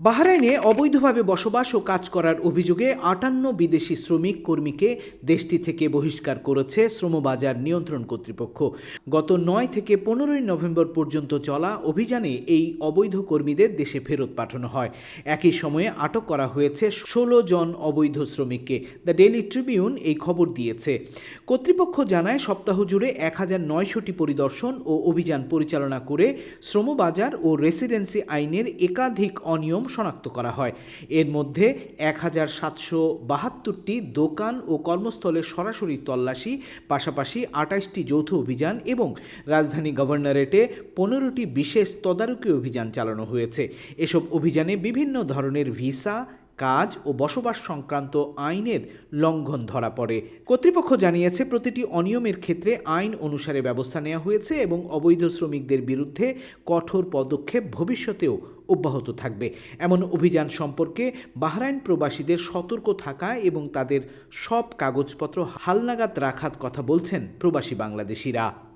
বাহরাইনে অবৈধভাবে বসবাস ও কাজ করার অভিযোগে আটান্ন বিদেশি শ্রমিক কর্মীকে দেশটি থেকে বহিষ্কার করেছে শ্রমবাজার নিয়ন্ত্রণ কর্তৃপক্ষ। গত নয় থেকে পনেরোই নভেম্বর পর্যন্ত চলা অভিযানে এই অবৈধ কর্মীদের দেশে ফেরত পাঠানো হয়। একই সময়ে আটক করা হয়েছে ষোলো জন অবৈধ শ্রমিককে। দ্য ডেইলি ট্রিবিউন এই খবর দিয়েছে। কর্তৃপক্ষ জানায়, সপ্তাহ জুড়ে এক হাজার নয়শোটি পরিদর্শন ও অভিযান পরিচালনা করে শ্রমবাজার ও রেসিডেন্সি আইনের একাধিক অনিয়ম শনাক্ত করা হয়। এর মধ্যে এক হাজার সাতশো বাহাত্তরটি দোকান ও কর্মস্থলে সরাসরি তল্লাশি, পাশাপাশি আটাইশটি যৌথ অভিযান এবং রাজধানী গভর্নরেটে পনেরোটি বিশেষ তদারকি অভিযান চালানো হয়েছে। এসব অভিযানে বিভিন্ন ধরনের ভিসা কাজ ও বসবাস সংক্রান্ত আইনের লঙ্ঘন ধরা পড়ে। কর্তৃপক্ষ জানিয়েছে, প্রতিটি অনিয়মের ক্ষেত্রে আইন অনুসারে ব্যবস্থা নেওয়া হয়েছে এবং অবৈধ শ্রমিকদের বিরুদ্ধে কঠোর পদক্ষেপ ভবিষ্যতেও অব্যাহত থাকবে। এমন অভিযান সম্পর্কে বাহরাইন প্রবাসীদের সতর্ক থাকা এবং তাদের সব কাগজপত্র হালনাগাদ রাখার কথা বলছেন প্রবাসী বাংলাদেশিরা।